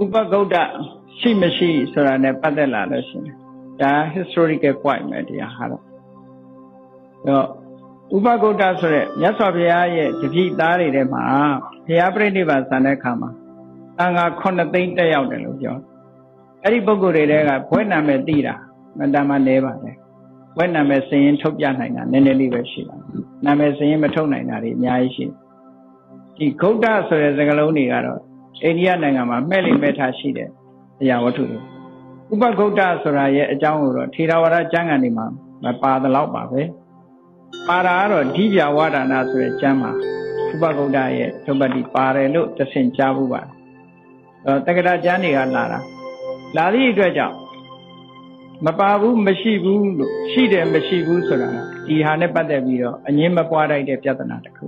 ဥပဂုတ်တရှိမရှိဆိုတာနဲ့ပတ်သက်လာလို့ရှိရင်ဒါ historical point ပဲတရားဟာတော့တော့ဥပဂုတ်တဆိုတဲ့မြတ်စွာဘုရားရဲ့တပိသားတွေထဲမှာဘုရားပြိဋိဘံစံတဲ့အခါမှာတန်ခါ9သိန်းတက်ရောက်တယ်လို့ပြောအဲ့ဒီပုဂ္ဂိုလ်တွေတဲကဘွဲ့နာမည်သိတာမတမ်းမနေပါတယ်ဘွဲ့နာမည်စရင်ထုတ်ပြနိုင်တာနည်းနည်းလေးပဲရှိတာနာမည်စရင်မထုတ်နိုင်တာတွေအများကြီးရှိတယ်ဒီဂုတ်တဆိုတဲ့စကားလုံးတွေကတော့ အိန္ဒိယနိုင်ငံမှာမှဲ့လိမ့်မဲ့ထားရှိတဲ့အရာဝတ္ထုတွေဥပဂုတ်တဆိုတာရဲ့အကြောင်းကိုတော့ထေရဝါဒကျမ်းဂန်တွေမှာမပါသလောက်ပါပဲပါတာကတော့ဓိပြဝါဒနာဆိုတဲ့ကျမ်းမှာဥပဂုတ်တရဲ့သုပ္ပတိပါတယ်လို့သင်ကြားမှုပါတယ်အဲတက္ကရာကျမ်းတွေကလာတာလာသည့်အတွက်ကြောင့်မပါဘူးမရှိဘူးလို့ရှိတယ်မရှိဘူးဆိုတာဒီဟာနဲ့ပတ်သက်ပြီးတော့အငင်းမပွားတိုက်တဲ့ပြဿနာတစ်ခု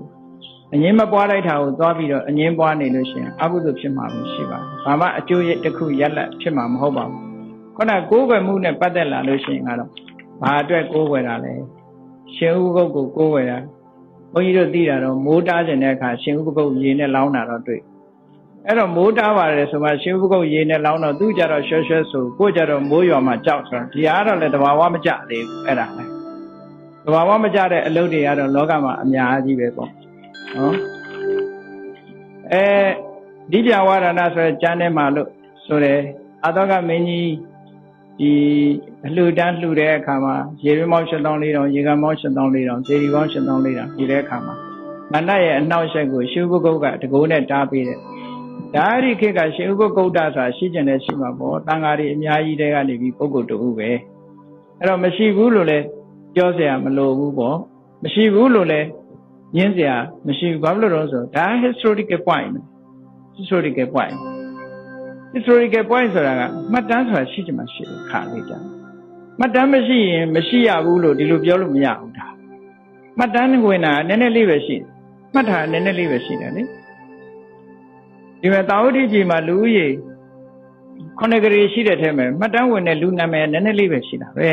အငင်းမပွားလိုက်တာကိုသွားပြီးတော့အငင်းပွားနေလို့ရှိရင်အကုသိုလ်ဖြစ်မှာမရှိပါဘူး။ဘာမှအကျိုးရတစ်ခုရက်လက်ဖြစ်မှာမဟုတ်ပါဘူး။ခုနကိုးကွယ်မှုနဲ့ပတ်သက်လာလို့ရှိရင်ကတော့ဘာအတွက်ကိုးကွယ်တာလဲ။ရှင်ဥပုပ်ကိုကိုးကွယ်တာဘုန်းကြီးတို့သိတာတော့မိုးတားခြင်းတဲ့အခါရှင်ဥပုပ်ရေနဲ့လောင်းတာတော့တွေ့။အဲ့တော့မိုးတားပါတယ်ဆိုမှရှင်ဥပုပ်ရေနဲ့လောင်းတော့သူကြတော့ရွှဲရွှဲဆိုကိုကြတော့မိုးရွာမှာကြောက်ဆိုတော့ဒီအားတော့လည်းတဘာဝမကြသေးဘူးအဲ့ဒါလေ။တဘာဝမကြတဲ့အလုပ်တွေကတော့လောကမှာအများကြီးပဲပေါ့။ နော်အဲဒီပြဝါဒနာဆိုတဲ့ကျမ်းထဲမှာလို့ဆိုတယ်အတောကမင်းကြီးဒီအလှူဒန်းလှူတဲ့အခါမှာရေရင်းမောင်း7400ရေကမောင်း7400ဇေဒီပေါင်း7400ဒီတဲ့အခါမှာမန္တရဲ့အနောက်ဆက်ကိုရှုဘဂုတ်ကတကိုးနဲ့တားပေးတယ်ဒါရီခေတ်ကရှင်ဥပဂုတ်တဆိုတာရှိကျင်တဲ့ရှိမှာပေါ့တန်ဃာတွေအများကြီးတဲကနေပြီးပုဂ္ဂိုလ်တူပဲအဲ့တော့မရှိဘူးလို့လည်းပြောเสียမလိုဘူးပေါ့မရှိဘူးလို့လ ညင်းစရာမရှိဘူးဘာလို့လဲဆိုတော့ဒါ historical point historical point historical point ဆိုတာကမှတ်တမ်းဆိုတာရှိချင်မှရှိတယ်ခါလေးကြာမှတ်တမ်းမရှိရင်မရှိရဘူးလို့ဒီလိုပြောလို့မရဘူးဒါမှတ်တမ်းဝင်တာနည်းနည်းလေးပဲရှိမှတ်တာနည်းနည်းလေးပဲရှိတယ်လေဒီမှာတာဝတိကြီးမှာလူကြီးခုနှစ်ကလေးရှိတဲ့ထဲမှာမှတ်တမ်းဝင်တဲ့လူနာမည်နည်းနည်းလေးပဲရှိတာပဲ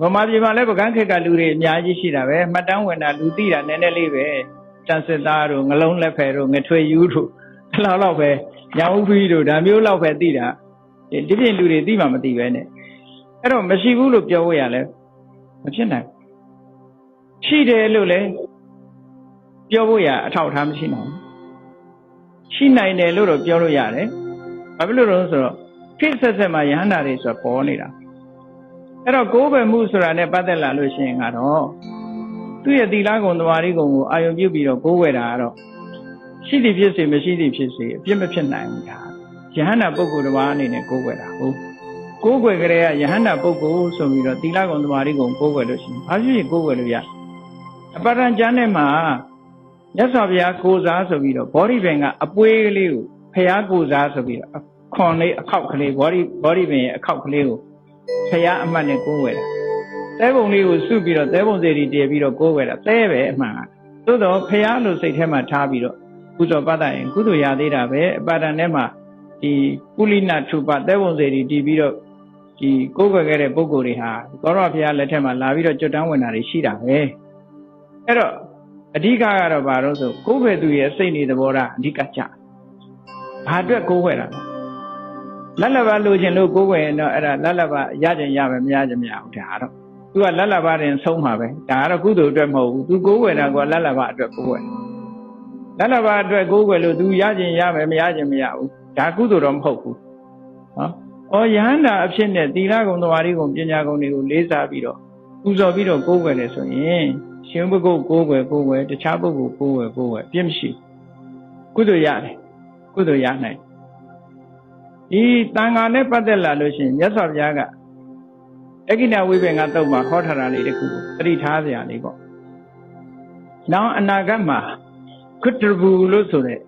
ဗမာပြည်မှာလည်းပကန်းခေတ်ကလူတွေအများကြီးရှိတာပဲမှတ်တမ်းဝင်တာလူသိတာနည်းနည်းလေးပဲတန်စစ်သားတို့ငလုံးလက်ဖယ်တို့ငထွေယူတို့ခလောက်လောက်ပဲညောင်ဦးဖီးတို့ဒါမျိုးလောက်ပဲသိတာဒီပြင်လူတွေသိမှမသိပဲနဲ့အဲ့တော့မရှိဘူးလို့ပြောဖို့ရလဲမဖြစ်နိုင်ရှိတယ်လို့လည်းပြောဖို့ရအထောက်အထားမရှိနိုင်ရှိနိုင်တယ်လို့တော့ပြောလို့ရတယ်ဘာဖြစ်လို့လဲဆိုတော့ခိဆက်ဆက်မှာယဟန္တာတွေဆိုပေါ်နေတာ အဲ့တော့ကိုးပယ်မှုဆိုတာနဲ့ပတ်သက်လာလို့ရှိရင်ကတော့သူ့ရဲ့သီလဂုဏ်သမာဓိဂုဏ်ကိုအာယုံပြုပြီးတော့ကိုးဝယ်တာကတော့ရှိသည်ဖြစ်စေမရှိသည်ဖြစ်စေအပြစ်မဖြစ်နိုင်ဘူးဒါယဟန္တာပုဂ္ဂိုလ်တစ်ပါးအနေနဲ့ကိုးဝယ်တာဟုတ်ကိုးကွယ်ကြတဲ့ယဟန္တာပုဂ္ဂိုလ်ဆိုပြီးတော့သီလဂုဏ်သမာဓိဂုဏ်ကိုးကွယ်လို့ရှိရင်ဘာဖြစ်ဖြစ်ကိုးကွယ်လို့ရအပရံကျမ်းထဲမှာမြတ်စွာဘုရားကိုးစားဆိုပြီးတော့ဘောဓိပင်ကအပွေးကလေးကိုဖျားကိုးစားဆိုပြီးတော့ခွန်လေးအခောက်ကလေးဘောဓိဘောဓိပင်ရဲ့အခောက်ကလေးကို ဖျားအမှတ်နဲ့ကိုးကွယ်တာသဲပုံလေးကိုစုပြီးတော့သဲပုံစေတီတည်ပြီးတော့ကိုးကွယ်တာသဲပဲအမှန်ကသို့တော့ဖျားလို့စိတ်ထဲမှာထားပြီးတော့ကုသိုလ်ပတ်တယ်ကုသိုလ်ရသေးတာပဲအပါဒံထဲမှာဒီကုလိနထုပသဲပုံစေတီတည်ပြီးတော့ဒီကိုးကွယ်ခဲ့တဲ့ပုဂ္ဂိုလ်တွေဟာကောရဘုရားလက်ထက်မှာလာပြီးတော့ကြွတန်းဝင်တာတွေရှိတာပဲအဲ့တော့အဓိကကတော့ဘာလို့ဆိုကိုးကွယ်သူရဲ့စိတ်နေသဘောထားအဓိကကြဘာအတွက်ကိုးကွယ်တာလဲ လက်လဘလိုချင်လို့ကိုးကွယ်ရင်တော့အဲ့ဒါလက်လဘရကြင်ရမယ်မရကြင်မရဘူးဒါတော့သူကလက်လဘတင်ဆုံးမှာပဲဒါကတော့ကုသိုလ်အတွက်မဟုတ်ဘူးသူကိုးကွယ်တာကလက်လဘအတွက်ကိုးကွယ်လက်လဘအတွက်ကိုးကွယ်လို့သူရကြင်ရမယ်မရကြင်မရဘူးဒါကုသိုလ်တော့မဟုတ်ဘူးနော်။အော်ယဟန္တာအဖြစ်နဲ့သီလဂုဏ်သမာဓိဂုဏ်ပညာဂုဏ်တွေကိုလေးစားပြီးတော့ပူဇော်ပြီးတော့ကိုးကွယ်တယ်ဆိုရင်ရှင်ဘုကုတ်ကိုးကွယ်ကိုးကွယ်တခြားပုဂ္ဂိုလ်ကိုးကွယ်ကိုးကွယ်ပြည့်မရှိကုသိုလ်ရတယ်ကုသိုလ်ရနိုင် ဒီတန်ခါနဲ့ပတ်သက်လာလို့ရှိရင်မြတ်စွာဘုရားကအကိဏဝိပင်ကတုတ်မှာဟောထားတာလေးတခုကိုသတိထားစရာလေးပေါ့။နောက်အနာဂတ်မှာကုတ္တဘူလို့ဆိုတဲ့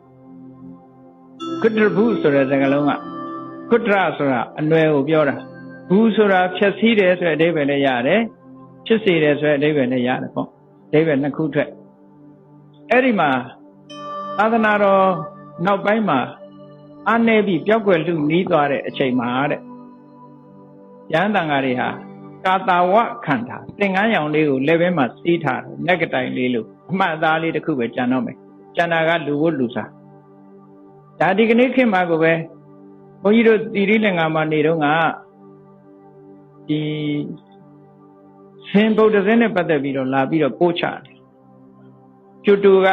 ကုတ္တဘူဆိုတဲ့စကားလုံးကကုတ္တရဆိုတာအနွယ်ကိုပြောတာဘူးဆိုတာဖြည့်ဆည်းတယ်ဆိုတဲ့အဓိပ္ပာယ်နဲ့ရတယ်ဖြစ်စေတယ်ဆိုတဲ့အဓိပ္ပာယ်နဲ့ရတယ်ပေါ့အဓိပ္ပာယ်နှစ်ခုထွက်အဲ့ဒီမှာသာသနာတော်နောက်ပိုင်းမှာ အာနေပြီးပျောက်ကွယ်လူနီးသွားတဲ့အချိန်မှာတဲ့ရဟန်းတန်ဃာတွေဟာကာတာဝခန္ဓာသင်္ကန်းရောင်လေးကိုလက်ဘဲမှာစီးထားတယ်နက်ကတိုင်လေးလို့အမှတ်အသားလေးတစ်ခုပဲကြံတော့မယ်ကျန်တာကလူဝတ်လူစားဒါဒီကနေ့ခေတ်မှာကိုပဲဘုန်းကြီးတို့တိရိလင်္ကာမှာနေတော့ကဒီရှင်ဗုဒ္ဓဇင်းနဲ့ပတ်သက်ပြီးတော့လာပြီးတော့ပို့ချတယ်ကျွတ်တူက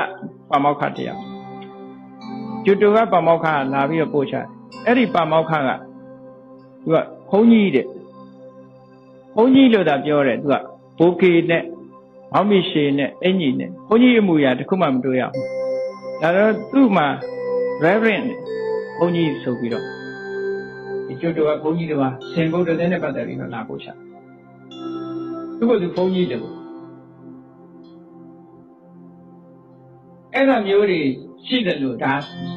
ပါမောက္ခတရား ကျွတ်တူကပါမောက္ခကလာပြီးတော့ပို့ချတယ်အဲ့ဒီပါမောက္ခကသူကဘုန်းကြီးတဲ့ဘုန်းကြီးလို့သာပြောတယ်သူကဘိုးကေနဲ့မောင်မီရှေနဲ့အင်ကြီးနဲ့ဘုန်းကြီးအမှုရာတစ်ခုမှမတွေ့ရဘူးဒါတော့သူ့မှာ reverend ဘုန်းကြီးဆိုပြီးတော့ဒီကျွတ်တော်ကဘုန်းကြီးတွေကဆင်ဗုဒ္ဓသင်းနဲ့ပတ်သက်ပြီးတော့လာပို့ချသူကသူဘုန်းကြီးတယ်အဲ့ဒါမျိုးတွေ ရှိတယ်လို့ဒါ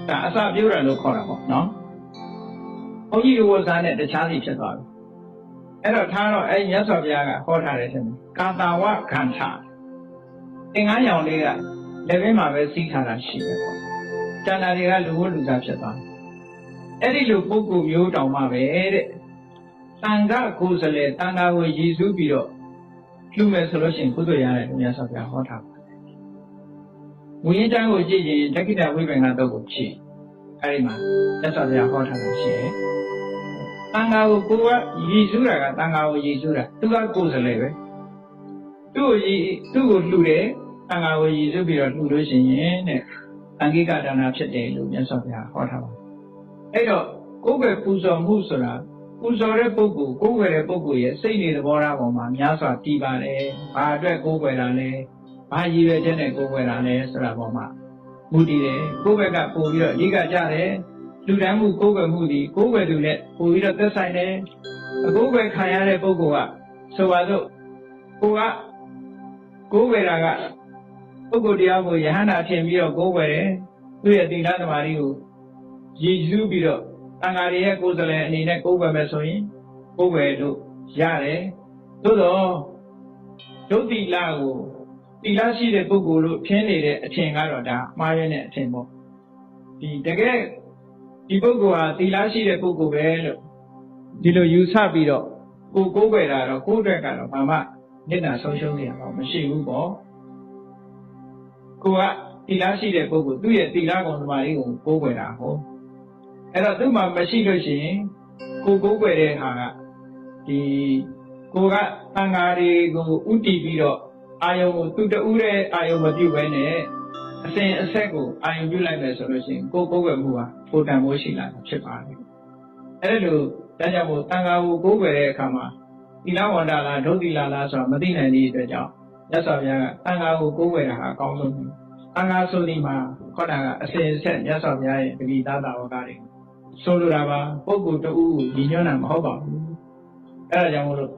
ဒါအစပြောတာလို့ခေါ်တာပေါ့နော်ဘုန်းကြီးဝဇ္ဇာနဲ့တခြားစီဖြစ်သွားပြီအဲ့တော့ထားတော့အဲ့မြတ်စွာဘုရားကဟောထားတယ်ထင်တယ်ကာတာဝခန္ဓာသင်္ကန်းရောင်လေးကလက်ဘင်းမှာပဲစီးထားတာရှိတယ်ပေါ့ကျန်တာတွေကလူဝတ်လူသားဖြစ်သွားတယ်အဲ့ဒီလိုပုဂ္ဂိုလ်မျိုးတောင်မှပဲတဲ့တန်ခါကိုယ်စလဲတန်ခါကိုရည်စူးပြီးတော့လှူမယ်ဆိုလို့ရှိရင်ကုသိုလ်ရတယ်လို့မြတ်စွာဘုရားဟောထားပါတယ် ဝိညာဉ်တန်းကိုကြည့်ရင်တက္ကိတဝိပင်္ဂတော့ကိုကြည့်အဲ့ဒီမှာမြတ်စွာဘုရားဟောထားတာရှိတယ်တန်ခါကိုကိုယ်ကရည်စူးတာကတန်ခါကိုရည်စူးတာသူကကိုယ်စလဲပဲသူ့ကိုရည်သူ့ကိုလှူတယ်တန်ခါကိုရည်စူးပြီးတော့လှူလို့ရှိရင်တဲ့တန်ခိကဒါနာဖြစ်တယ်လို့မြတ်စွာဘုရားဟောထားပါတယ်အဲ့တော့ကိုယ်ပဲပူဇော်မှုဆိုတာပူဇော်တဲ့ပုဂ္ဂိုလ်ကိုယ်ွယ်တဲ့ပုဂ္ဂိုလ်ရဲ့စိတ်နေသဘောထားပေါ်မှာများစွာတည်ပါတယ်။ဘာအတွက်ကိုယ်ွယ်တာလဲ။ ဘာရည်ရွယ်ချက်နဲ့ကိုယ်ွယ်တာလဲဆိုတာပေါ်မှာမူတည်တယ်။ကိုယ်ဘက်ကပို့ပြီးတော့အဓိကကြတယ်။လူတန်းမှုကိုယ်ွယ်မှုဒီကိုယ်ွယ်သူနဲ့ပို့ပြီးတော့သက်ဆိုင်တယ်။အကိုယ်ွယ်ခံရတဲ့ပုဂ္ဂိုလ်ကဆိုပါစို့ကိုကကိုယ်ွယ်တာကပုဂ္ဂိုလ်တရားကိုယဟန္တာဖြစ်ပြီးတော့ကိုယ်ွယ်တယ်။သူ့ရဲ့သီလသမာဓိကိုရည်စူးပြီးတော့တန်ဃာတွေရဲ့ကိုယ်စားလှယ်အနေနဲ့ကိုယ်ွယ်မယ်ဆိုရင်ကိုယ်ွယ်လို့ရတယ်သို့တော့ဒုတိလကို တိလရှိတဲ့ပုဂ္ဂိုလ်လို့ထင်နေတဲ့အထင်ကတော့ဒါမှားရတဲ့အထင်ပေါ့ဒီတကယ်ဒီပုဂ္ဂိုလ်ဟာတိလရှိတဲ့ပုဂ္ဂိုလ်ပဲလို့ဒီလိုယူဆပြီးတော့ကိုကိုယ်ွယ်တာတော့ကိုယ်အတွက်ကတော့ဘာမှမျက်နှာဆုံးရှုံးနေရတော့မရှိဘူးပေါ့ကိုကတိလရှိတဲ့ပုဂ္ဂိုလ်သူ့ရဲ့တိလကုံသမားလေးကိုကိုယ်ွယ်တာဟုတ်အဲ့တော့သူ့မှာမရှိလို့ရှိရင်ကိုကိုးကွယ်တဲ့ဟာကဒီကိုကတန်ဃာတွေကိုဥတည်ပြီးတော့ အာယုံကိုသူတူးတဲ့အာယုံမပြုတ်ပဲနဲ့အစဉ်အဆက်ကိုအာယုံပြုတ်လိုက်မယ်ဆိုလို့ရှိရင်ကိုကိုးကွယ်မှုဟာပိုတန်မိုးရှိလာတာဖြစ်ပါတယ်အဲ့ဒါလို့ဒါကြောင့်မို့တန်ဃာကိုကိုးကွယ်တဲ့အခါမှာသီလဝန္တာလားဒုတိလာလားဆိုတာမသိနိုင်တဲ့အတွက်ကြောင့်မြတ်စွာဘုရားကတန်ဃာကိုကိုးကွယ်တာဟာအကောင်းဆုံးပဲတန်ဃာဆိုဒီမှာခေါတာကအစဉ်အဆက်မြတ်စွာဘုရားရဲ့တတိသားတာဝကတွေဆိုလိုတာပါပုဂ္ဂိုလ်တဦးကိုညီညွတ်တာမဟုတ်ပါဘူးအဲဒါကြောင့်မို့လို့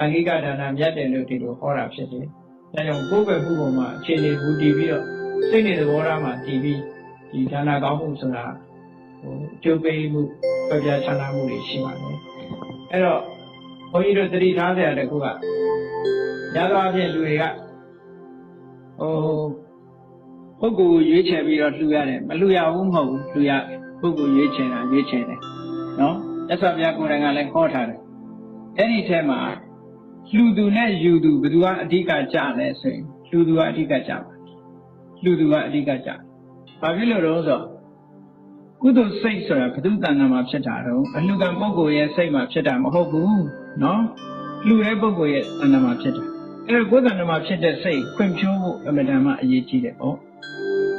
အဂိကဒါနမြတ်တယ်လို့ဒီလိုဟောတာဖြစ်တယ် ဒါကြောင့်ကိုယ်ပဲผู้ပေါ်မှာအခြေအနေဘူးတည်ပြီးတော့စိတ်နေသဘောထားမှာတည်ပြီးဒီဒါနကောင်းမှုဆိုတာဟိုကျုပ်ပေးမှုပြပြချမ်းသာမှုတွေရှိပါတယ်အဲ့တော့ဘုန်းကြီးတို့တတိထားတဲ့အတကူကရသောအဖြစ်လူတွေကဟိုပုဂ္ဂိုလ်ရွေးချယ်ပြီးတော့လှူရတယ်မလှူရဘူးမဟုတ်ဘူးလှူရပုဂ္ဂိုလ်ရွေးချယ်တာရွေးချယ်တယ်နော်မြတ်စွာဘုရားကိုယ်တိုင်ကလည်းဟောထားတယ်အဲ့ဒီထဲမှာ လူသူနဲ့ယူသူဘယ်သူကအဓိကကြလဲဆိုရင်လူသူကအဓိကကြပါလူသူကအဓိကကြဘာဖြစ်လို့လဲဆိုတော့ကုသိုလ်စိတ်ဆိုတာဘုသူတန်ခါမှာဖြစ်တာတော့အလှကံပုဂ္ဂိုလ်ရဲ့စိတ်မှာဖြစ်တာမဟုတ်ဘူးနော်လူတဲ့ပုဂ္ဂိုလ်ရဲ့တဏ္ဍာမှာဖြစ်တာအဲ့တော့ကိုယ်တဏ္ဍာမှာဖြစ်တဲ့စိတ်ခွင့်ဖြိုးဖို့အမှန်တမ်းအရေးကြီးတယ်ပေါ့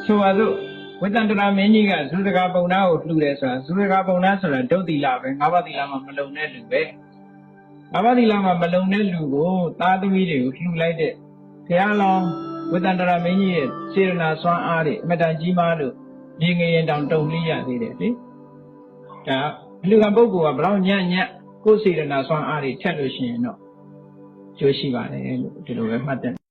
ဆိုပါစို့ဝိတန္တရာမင်းကြီးကသုဒကပုံနာကိုလှူတယ်ဆိုတာသုဒကပုံနာဆိုတာဒုတ်တိလပဲငါးပါးတိလမှာမလုံတဲ့လူပဲ ငါးပါးတိလမှာမလုံတဲ့လူကိုသားသမီးတွေကိုလှူလိုက်တဲ့ဘုရားလောင်းဝိတန္တရာမင်းကြီးရဲ့စေရနာစွမ်းအားတွေအမတန်ကြီးမားလို့မြင်ငရင်တောင်တုံလိရသေးတယ်လေဒါလူကပုဂ္ဂိုလ်ကဘလောက်ညံ့ညံ့ကိုယ်စေရနာစွမ်းအားတွေထက်လို့ရှိရင်တော့ကျိုးရှိပါတယ်လို့ဒီလိုပဲမှတ်တယ်